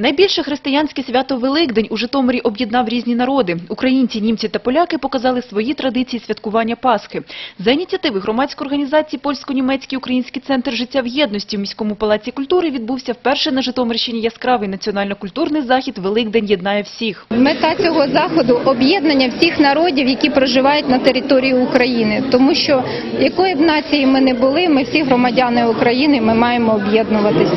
Найбільше християнське свято Великдень у Житомирі об'єднав різні народи. Українці, німці та поляки показали свої традиції святкування Пасхи. За ініціативи громадської організації Польсько-німецький український центр життя в єдності в міському палаці культури відбувся вперше на Житомирщині яскравий національно-культурний захід Великдень єднає всіх. Мета цього заходу об'єднання всіх народів, які проживають на території України, тому що якої б нації ми не були, ми всі громадяни України, ми маємо об'єднуватись.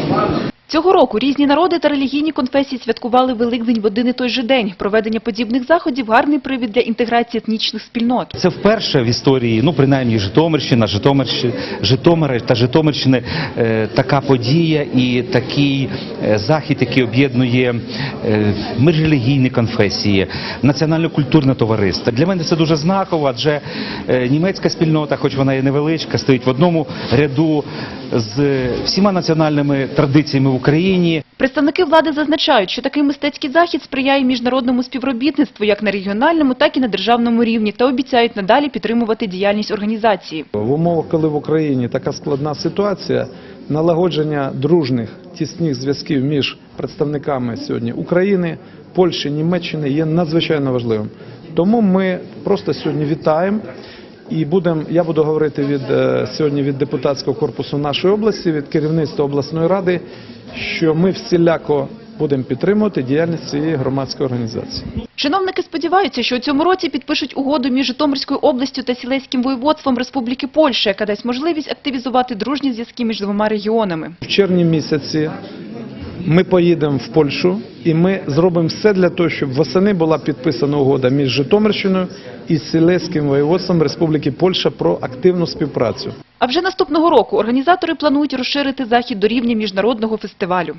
Цього року різні народи та релігійні конфесії святкували Великдень в один і той же день. Проведення подібних заходів – гарний привід для інтеграції етнічних спільнот. Це вперше в історії, ну принаймні Житомирщина, Житомирщина, Житомира та Житомирщини е, така подія і такий е, захід, який об'єднує е, міжрелігійні конфесії, національно-культурне товариство. Для мене це дуже знаково, адже е, німецька спільнота, хоч вона і невеличка, стоїть в одному ряду з всіма національними традиціями в Україні. Представники влади зазначають, що такий мистецький захід сприяє міжнародному співробітництву як на регіональному, так і на державному рівні та обіцяють надалі підтримувати діяльність організації. В умовах, коли в Україні така складна ситуація, налагодження дружних тісних зв'язків між представниками сьогодні України, Польщі, Німеччини є надзвичайно важливим. Тому ми просто сьогодні вітаємо. І будемо, я буду говорити від е, сьогодні від депутатського корпусу нашої області, від керівництва обласної ради, що ми всіляко будемо підтримувати діяльність цієї громадської організації. Чиновники сподіваються, що у цьому році підпишуть угоду між Житомирською областю та Сілеським воєводством Республіки Польща, яка дасть можливість активізувати дружні зв'язки між двома регіонами. В червні місяці ми поїдемо в Польщу і ми зробимо все для того, щоб восени була підписана угода між Житомирщиною і Сілеським воєводством Республіки Польща про активну співпрацю. А вже наступного року організатори планують розширити захід до рівня міжнародного фестивалю.